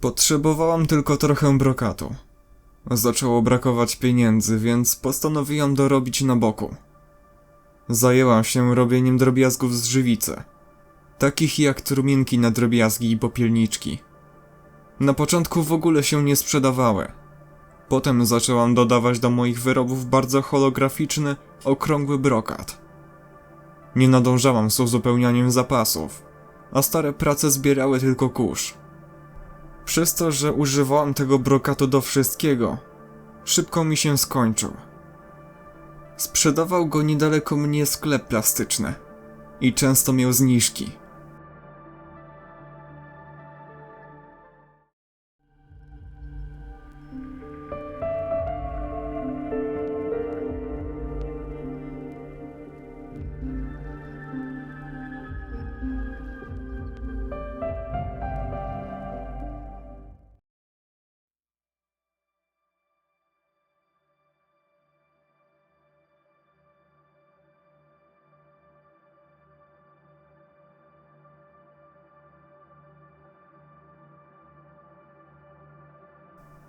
Potrzebowałam tylko trochę brokatu. Zaczęło brakować pieniędzy, więc postanowiłam dorobić na boku. Zajęłam się robieniem drobiazgów z żywicy, takich jak trumienki na drobiazgi i popielniczki. Na początku w ogóle się nie sprzedawały. Potem zaczęłam dodawać do moich wyrobów bardzo holograficzny, okrągły brokat. Nie nadążałam z uzupełnianiem zapasów, a stare prace zbierały tylko kurz. Przez to, że używałam tego brokatu do wszystkiego, szybko mi się skończył. Sprzedawał go niedaleko mnie sklep plastyczny i często miał zniżki.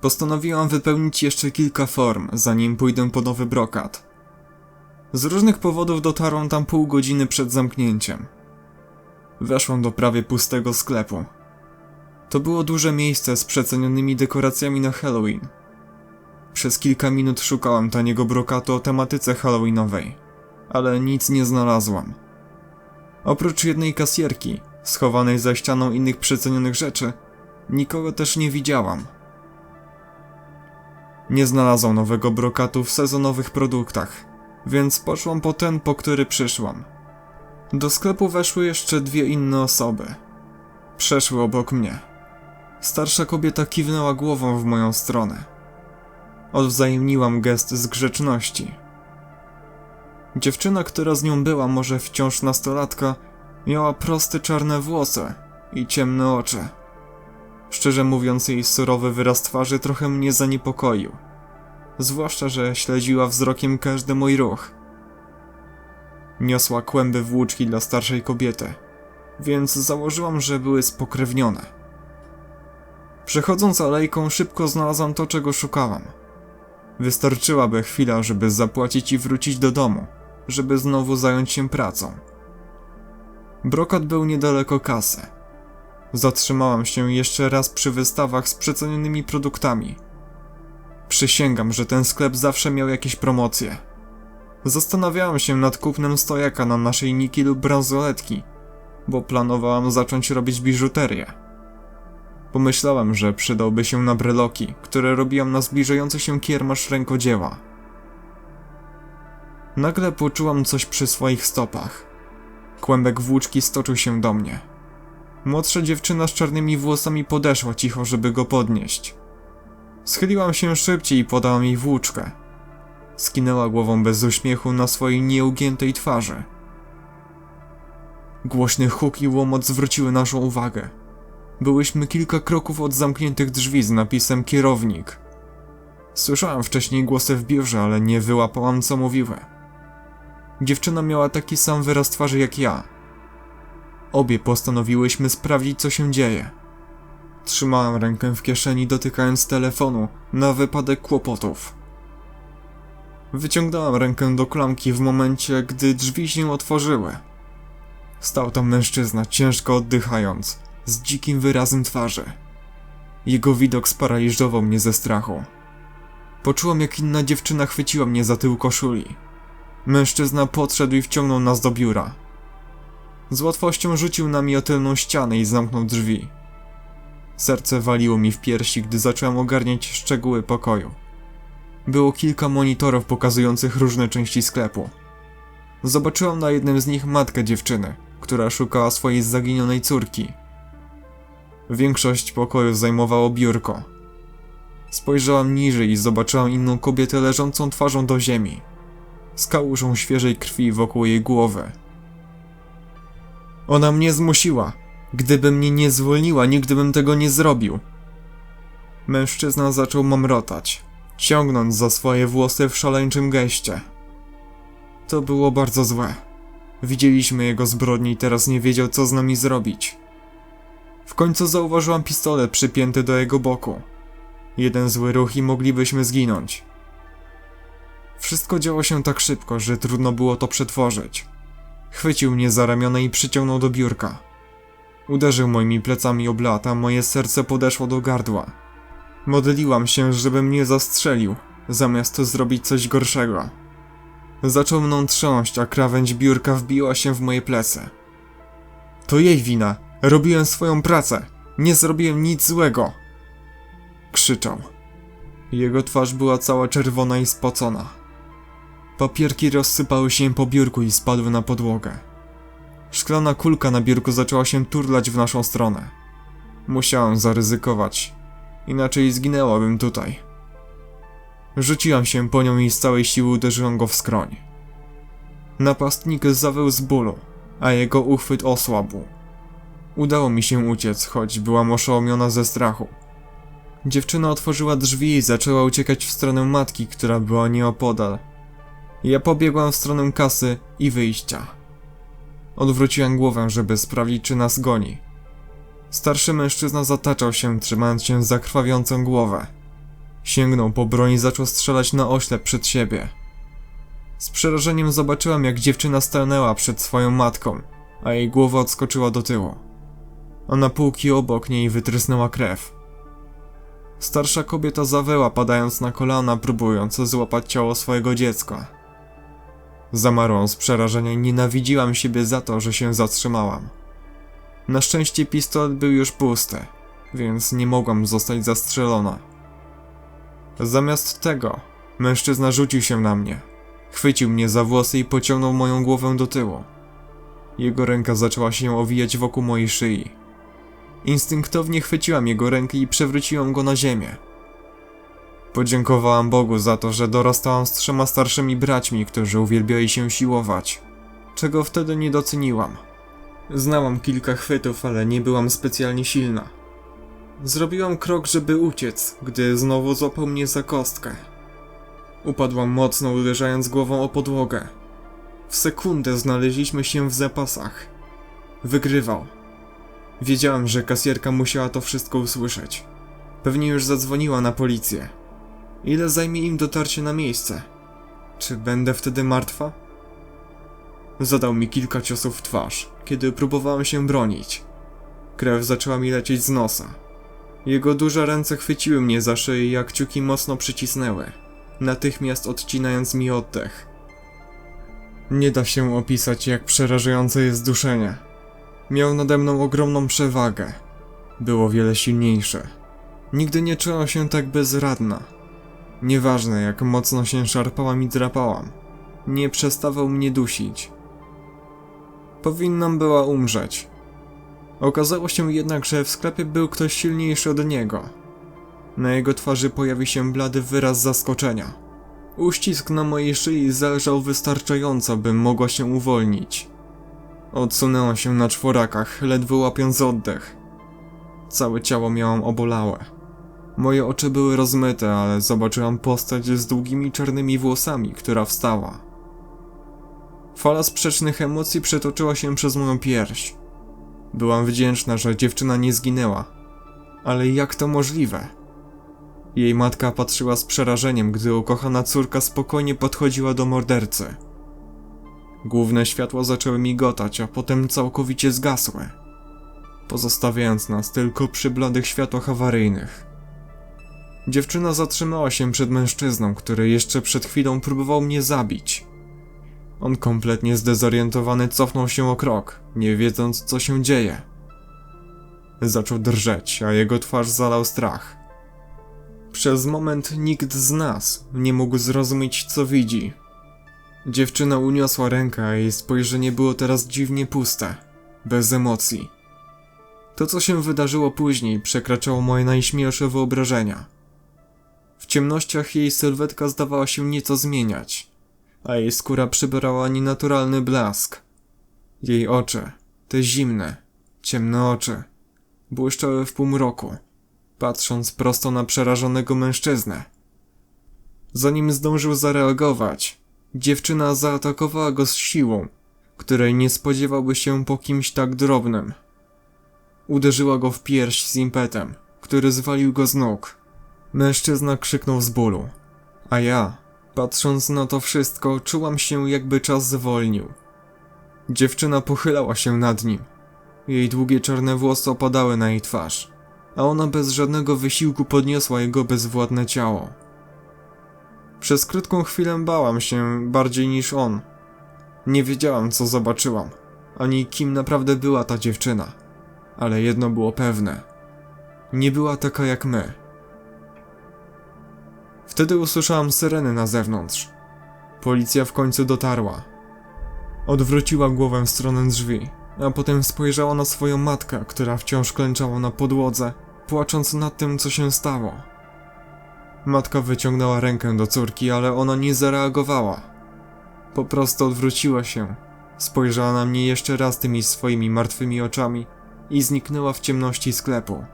Postanowiłam wypełnić jeszcze kilka form, zanim pójdę po nowy brokat. Z różnych powodów dotarłam tam pół godziny przed zamknięciem. Weszłam do prawie pustego sklepu. To było duże miejsce z przecenionymi dekoracjami na Halloween. Przez kilka minut szukałam taniego brokatu o tematyce halloweenowej, ale nic nie znalazłam. Oprócz jednej kasjerki, schowanej za ścianą innych przecenionych rzeczy, nikogo też nie widziałam. Nie znalazłam nowego brokatu w sezonowych produktach, więc poszłam po ten, po który przyszłam. Do sklepu weszły jeszcze dwie inne osoby. Przeszły obok mnie. Starsza kobieta kiwnęła głową w moją stronę. Odwzajemniłam gest z grzeczności. Dziewczyna, która z nią była, może wciąż nastolatka, miała proste czarne włosy i ciemne oczy. Szczerze mówiąc, jej surowy wyraz twarzy trochę mnie zaniepokoił. Zwłaszcza, że śledziła wzrokiem każdy mój ruch. Niosła kłęby włóczki dla starszej kobiety, więc założyłam, że były spokrewnione. Przechodząc alejką, szybko znalazłam to, czego szukałam. Wystarczyłaby chwila, żeby zapłacić i wrócić do domu, żeby znowu zająć się pracą. Brokat był niedaleko kasy. Zatrzymałam się jeszcze raz przy wystawach z przecenionymi produktami. Przysięgam, że ten sklep zawsze miał jakieś promocje. Zastanawiałam się nad kupnem stojaka na naszyjniki lub bransoletki, bo planowałam zacząć robić biżuterię. Pomyślałem, że przydałby się na breloki, które robiłam na zbliżający się kiermasz rękodzieła. Nagle poczułam coś przy swoich stopach. Kłębek włóczki stoczył się do mnie. Młodsza dziewczyna z czarnymi włosami podeszła cicho, żeby go podnieść. Schyliłam się szybciej i podałam jej włóczkę. Skinęła głową bez uśmiechu na swojej nieugiętej twarzy. Głośny huk i łomot zwróciły naszą uwagę. Byłyśmy kilka kroków od zamkniętych drzwi z napisem kierownik. Słyszałam wcześniej głosy w biurze, ale nie wyłapałam co mówiły. Dziewczyna miała taki sam wyraz twarzy jak ja. Obie postanowiłyśmy sprawdzić, co się dzieje. Trzymałam rękę w kieszeni, dotykając telefonu na wypadek kłopotów. Wyciągnęłam rękę do klamki w momencie, gdy drzwi się otworzyły. Stał tam mężczyzna, ciężko oddychając, z dzikim wyrazem twarzy. Jego widok sparaliżował mnie ze strachu. Poczułam, jak inna dziewczyna chwyciła mnie za tył koszuli. Mężczyzna podszedł i wciągnął nas do biura. Z łatwością rzucił nami o tylną ścianę i zamknął drzwi. Serce waliło mi w piersi, gdy zacząłem ogarniać szczegóły pokoju. Było kilka monitorów pokazujących różne części sklepu. Zobaczyłam na jednym z nich matkę dziewczyny, która szukała swojej zaginionej córki. Większość pokoju zajmowało biurko. Spojrzałam niżej i zobaczyłam inną kobietę leżącą twarzą do ziemi, z kałużą świeżej krwi wokół jej głowy. Ona mnie zmusiła. Gdyby mnie nie zwolniła, nigdy bym tego nie zrobił. Mężczyzna zaczął mamrotać, ciągnąc za swoje włosy w szaleńczym geście. To było bardzo złe. Widzieliśmy jego zbrodnie i teraz nie wiedział, co z nami zrobić. W końcu zauważyłam pistolet przypięty do jego boku. Jeden zły ruch i moglibyśmy zginąć. Wszystko działo się tak szybko, że trudno było to przetworzyć. Chwycił mnie za ramiona i przyciągnął do biurka. Uderzył moimi plecami o a moje serce podeszło do gardła. Modliłam się, żeby mnie zastrzelił, zamiast zrobić coś gorszego. Zaczął mną trząść, a krawędź biurka wbiła się w moje plecy. To jej wina. Robiłem swoją pracę. Nie zrobiłem nic złego. Krzyczał. Jego twarz była cała czerwona i spocona. Papierki rozsypały się po biurku i spadły na podłogę. Szklana kulka na biurku zaczęła się turlać w naszą stronę. Musiałem zaryzykować, inaczej zginęłabym tutaj. Rzuciłam się po nią i z całej siły uderzyłam go w skroń. Napastnik zawył z bólu, a jego uchwyt osłabł. Udało mi się uciec, choć byłam oszołomiona ze strachu. Dziewczyna otworzyła drzwi i zaczęła uciekać w stronę matki, która była nieopodal. Ja pobiegłam w stronę kasy i wyjścia. Odwróciłam głowę, żeby sprawdzić, czy nas goni. Starszy mężczyzna zataczał się, trzymając się za krwawiącą głowę. Sięgnął po broń i zaczął strzelać na oślep przed siebie. Z przerażeniem zobaczyłam, jak dziewczyna stanęła przed swoją matką, a jej głowa odskoczyła do tyłu. A na półki obok niej wytrysnęła krew. Starsza kobieta zawyła, padając na kolana, próbując złapać ciało swojego dziecka. Zamarłam z przerażenia i nienawidziłam siebie za to, że się zatrzymałam. Na szczęście pistolet był już pusty, więc nie mogłam zostać zastrzelona. Zamiast tego, mężczyzna rzucił się na mnie. Chwycił mnie za włosy i pociągnął moją głowę do tyłu. Jego ręka zaczęła się owijać wokół mojej szyi. Instynktownie chwyciłam jego rękę i przewróciłam go na ziemię. Podziękowałam Bogu za to, że dorastałam z trzema starszymi braćmi, którzy uwielbiali się siłować, czego wtedy nie doceniłam. Znałam kilka chwytów, ale nie byłam specjalnie silna. Zrobiłam krok, żeby uciec, gdy znowu złapał mnie za kostkę. Upadłam mocno, uderzając głową o podłogę. W sekundę znaleźliśmy się w zapasach. Wygrywał. Wiedziałam, że kasjerka musiała to wszystko usłyszeć. Pewnie już zadzwoniła na policję. Ile zajmie im dotarcie na miejsce? Czy będę wtedy martwa? Zadał mi kilka ciosów w twarz, kiedy próbowałem się bronić. Krew zaczęła mi lecieć z nosa. Jego duże ręce chwyciły mnie za szyję jak kciuki mocno przycisnęły, natychmiast odcinając mi oddech. Nie da się opisać, jak przerażające jest duszenie. Miał nade mną ogromną przewagę. Było wiele silniejsze. Nigdy nie czułam się tak bezradna. Nieważne, jak mocno się szarpałam i drapałam. Nie przestawał mnie dusić. Powinnam była umrzeć. Okazało się jednak, że w sklepie był ktoś silniejszy od niego. Na jego twarzy pojawił się blady wyraz zaskoczenia. Uścisk na mojej szyi zależał wystarczająco, bym mogła się uwolnić. Odsunęła się na czworakach, ledwo łapiąc oddech. Całe ciało miałam obolałe. Moje oczy były rozmyte, ale zobaczyłam postać z długimi czarnymi włosami, która wstała. Fala sprzecznych emocji przetoczyła się przez moją pierś. Byłam wdzięczna, że dziewczyna nie zginęła. Ale jak to możliwe? Jej matka patrzyła z przerażeniem, gdy ukochana córka spokojnie podchodziła do mordercy. Główne światła zaczęły migotać, a potem całkowicie zgasły, pozostawiając nas tylko przy bladych światłach awaryjnych. Dziewczyna zatrzymała się przed mężczyzną, który jeszcze przed chwilą próbował mnie zabić. On kompletnie zdezorientowany cofnął się o krok, nie wiedząc co się dzieje. Zaczął drżeć, a jego twarz zalał strach. Przez moment nikt z nas nie mógł zrozumieć co widzi. Dziewczyna uniosła rękę, a jej spojrzenie było teraz dziwnie puste, bez emocji. To, co się wydarzyło później, przekraczało moje najśmielsze wyobrażenia. W ciemnościach jej sylwetka zdawała się nieco zmieniać, a jej skóra przybierała nienaturalny blask. Jej oczy, te zimne, ciemne oczy, błyszczały w półmroku, patrząc prosto na przerażonego mężczyznę. Zanim zdążył zareagować, dziewczyna zaatakowała go z siłą, której nie spodziewałby się po kimś tak drobnym. Uderzyła go w pierś z impetem, który zwalił go z nóg. Mężczyzna krzyknął z bólu, a ja, patrząc na to wszystko, czułam się jakby czas zwolnił. Dziewczyna pochylała się nad nim. Jej długie czarne włosy opadały na jej twarz, a ona bez żadnego wysiłku podniosła jego bezwładne ciało. Przez krótką chwilę bałam się bardziej niż on. Nie wiedziałam, co zobaczyłam, ani kim naprawdę była ta dziewczyna. Ale jedno było pewne. Nie była taka jak my. Wtedy usłyszałam syreny na zewnątrz. Policja w końcu dotarła. Odwróciła głowę w stronę drzwi, a potem spojrzała na swoją matkę, która wciąż klęczała na podłodze, płacząc nad tym, co się stało. Matka wyciągnęła rękę do córki, ale ona nie zareagowała. Po prostu odwróciła się, spojrzała na mnie jeszcze raz tymi swoimi martwymi oczami i zniknęła w ciemności sklepu.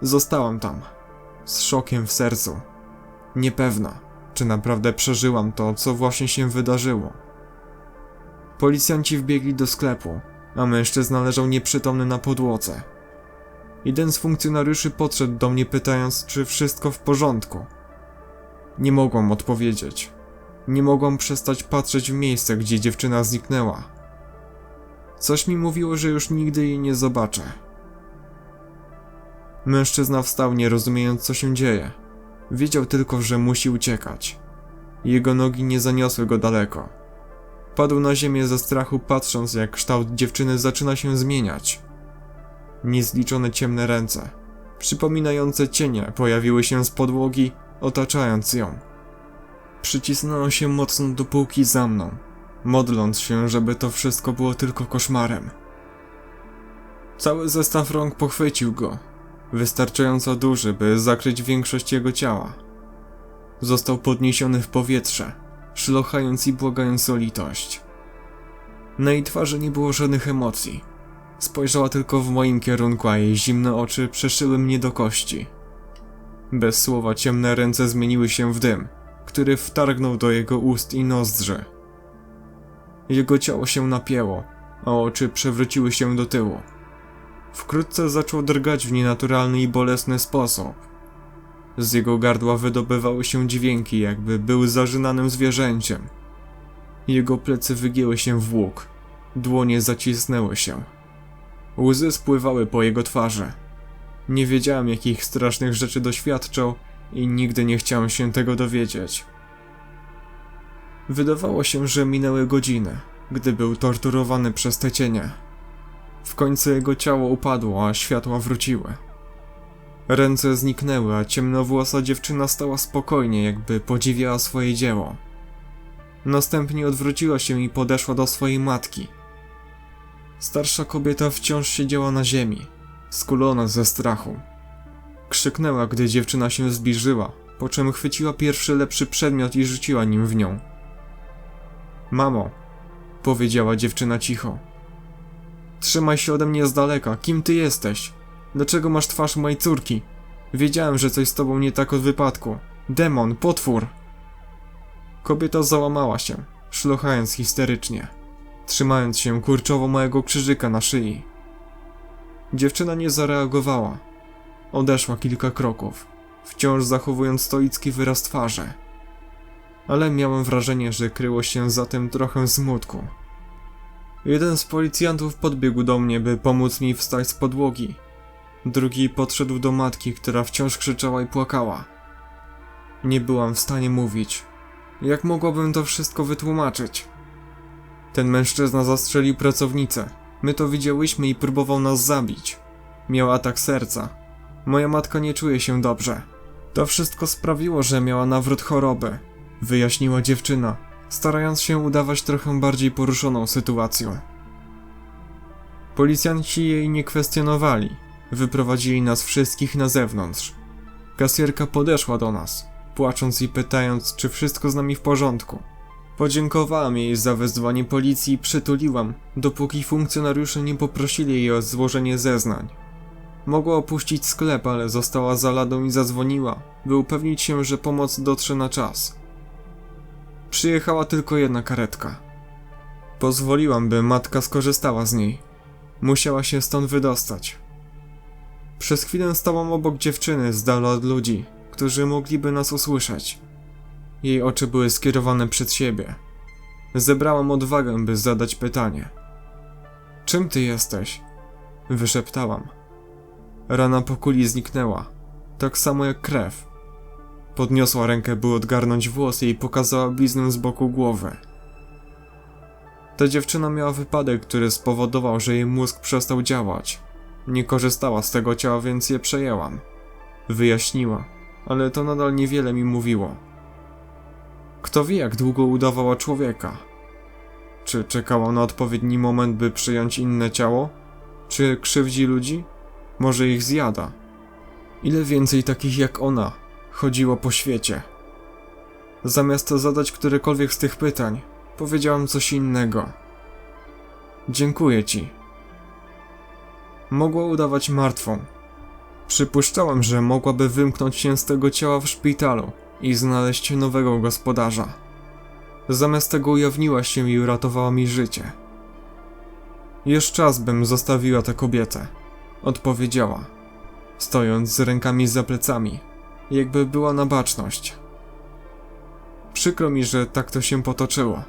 Zostałam tam, z szokiem w sercu, niepewna, czy naprawdę przeżyłam to, co właśnie się wydarzyło. Policjanci wbiegli do sklepu, a mężczyzna leżał nieprzytomny na podłodze. Jeden z funkcjonariuszy podszedł do mnie pytając, czy wszystko w porządku. Nie mogłam odpowiedzieć. Nie mogłam przestać patrzeć w miejsce, gdzie dziewczyna zniknęła. Coś mi mówiło, że już nigdy jej nie zobaczę. Mężczyzna wstał, nie rozumiejąc, co się dzieje. Wiedział tylko, że musi uciekać. Jego nogi nie zaniosły go daleko. Padł na ziemię ze strachu, patrząc, jak kształt dziewczyny zaczyna się zmieniać. Niezliczone ciemne ręce, przypominające cienie, pojawiły się z podłogi, otaczając ją. Przycisnąłem się mocno do półki za mną, modląc się, żeby to wszystko było tylko koszmarem. Cały zestaw rąk pochwycił go, wystarczająco duży, by zakryć większość jego ciała. Został podniesiony w powietrze, szlochając i błagając o litość. Na jej twarzy nie było żadnych emocji. Spojrzała tylko w moim kierunku, a jej zimne oczy przeszyły mnie do kości. Bez słowa ciemne ręce zmieniły się w dym, który wtargnął do jego ust i nozdrzy. Jego ciało się napięło, a oczy przewróciły się do tyłu. Wkrótce zaczął drgać w nienaturalny i bolesny sposób. Z jego gardła wydobywały się dźwięki, jakby był zażynanym zwierzęciem. Jego plecy wygięły się w łuk, dłonie zacisnęły się. Łzy spływały po jego twarzy. Nie wiedziałem, jakich strasznych rzeczy doświadczał i nigdy nie chciałem się tego dowiedzieć. Wydawało się, że minęły godziny, gdy był torturowany przez te cienie. W końcu jego ciało upadło, a światła wróciły. Ręce zniknęły, a ciemnowłosa dziewczyna stała spokojnie, jakby podziwiała swoje dzieło. Następnie odwróciła się i podeszła do swojej matki. Starsza kobieta wciąż siedziała na ziemi, skulona ze strachu. Krzyknęła, gdy dziewczyna się zbliżyła, po czym chwyciła pierwszy lepszy przedmiot i rzuciła nim w nią. Mamo, powiedziała dziewczyna cicho. Trzymaj się ode mnie z daleka, kim ty jesteś? Dlaczego masz twarz mojej córki? Wiedziałem, że coś z tobą nie tak od wypadku. Demon, potwór! Kobieta załamała się, szlochając histerycznie, trzymając się kurczowo małego krzyżyka na szyi. Dziewczyna nie zareagowała. Odeszła kilka kroków, wciąż zachowując stoicki wyraz twarzy. Ale miałem wrażenie, że kryło się za tym trochę smutku. Jeden z policjantów podbiegł do mnie, by pomóc mi wstać z podłogi. Drugi podszedł do matki, która wciąż krzyczała i płakała. Nie byłam w stanie mówić. Jak mogłabym to wszystko wytłumaczyć? Ten mężczyzna zastrzelił pracownicę. My to widziałyśmy i próbował nas zabić. Miał atak serca. Moja matka nie czuje się dobrze. To wszystko sprawiło, że miała nawrót choroby, wyjaśniła dziewczyna, starając się udawać trochę bardziej poruszoną sytuacją. Policjanci jej nie kwestionowali. Wyprowadzili nas wszystkich na zewnątrz. Kasjerka podeszła do nas, płacząc i pytając, czy wszystko z nami w porządku. Podziękowałam jej za wezwanie policji i przytuliłam, dopóki funkcjonariusze nie poprosili jej o złożenie zeznań. Mogła opuścić sklep, ale została za ladą i zadzwoniła, by upewnić się, że pomoc dotrze na czas. Przyjechała tylko jedna karetka. Pozwoliłam, by matka skorzystała z niej. Musiała się stąd wydostać. Przez chwilę stałam obok dziewczyny z dala od ludzi, którzy mogliby nas usłyszeć. Jej oczy były skierowane przed siebie. Zebrałam odwagę, by zadać pytanie. Czym ty jesteś? Wyszeptałam. Rana po kuli zniknęła, tak samo jak krew. Podniosła rękę, by odgarnąć włosy i pokazała bliznę z boku głowy. Ta dziewczyna miała wypadek, który spowodował, że jej mózg przestał działać. Nie korzystała z tego ciała, więc je przejęłam. Wyjaśniła, ale to nadal niewiele mi mówiło. Kto wie, jak długo udawała człowieka? Czy czekała na odpowiedni moment, by przyjąć inne ciało? Czy krzywdzi ludzi? Może ich zjada? Ile więcej takich jak ona chodziło po świecie? Zamiast zadać którekolwiek z tych pytań, powiedziałam coś innego. Dziękuję ci. Mogła udawać martwą. Przypuszczałam, że mogłaby wymknąć się z tego ciała w szpitalu i znaleźć nowego gospodarza. Zamiast tego ujawniła się i uratowała mi życie. Już czas bym zostawiła tę kobietę, odpowiedziała, stojąc z rękami za plecami, jakby była na baczność. Przykro mi, że tak to się potoczyło.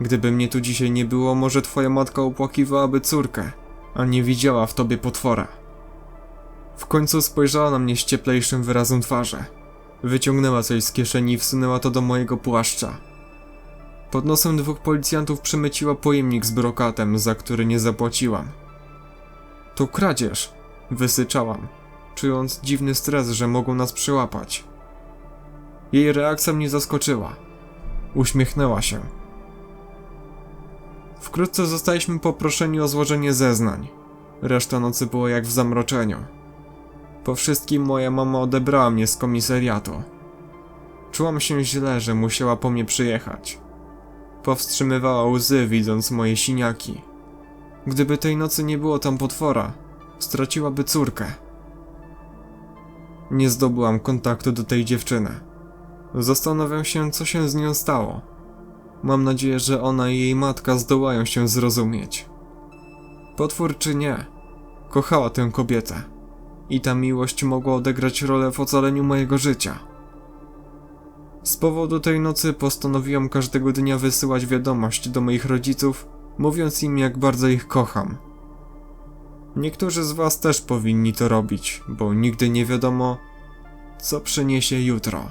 Gdyby mnie tu dzisiaj nie było, może twoja matka opłakiwałaby córkę, a nie widziała w tobie potwora. W końcu spojrzała na mnie z cieplejszym wyrazem twarzy. Wyciągnęła coś z kieszeni i wsunęła to do mojego płaszcza. Pod nosem dwóch policjantów przemyciła pojemnik z brokatem, za który nie zapłaciłam. To kradzież, wysyczałam, czując dziwny stres, że mogą nas przyłapać. Jej reakcja mnie zaskoczyła. Uśmiechnęła się. Wkrótce zostaliśmy poproszeni o złożenie zeznań. Reszta nocy było jak w zamroczeniu. Po wszystkim moja mama odebrała mnie z komisariatu. Czułam się źle, że musiała po mnie przyjechać. Powstrzymywała łzy, widząc moje siniaki. Gdyby tej nocy nie było tam potwora, straciłaby córkę. Nie zdobyłam kontaktu do tej dziewczyny. Zastanawiam się, co się z nią stało. Mam nadzieję, że ona i jej matka zdołają się zrozumieć. Potwór czy nie, kochała tę kobietę. I ta miłość mogła odegrać rolę w ocaleniu mojego życia. Z powodu tej nocy postanowiłam każdego dnia wysyłać wiadomość do moich rodziców, mówiąc im jak bardzo ich kocham. Niektórzy z was też powinni to robić, bo nigdy nie wiadomo, co przyniesie jutro.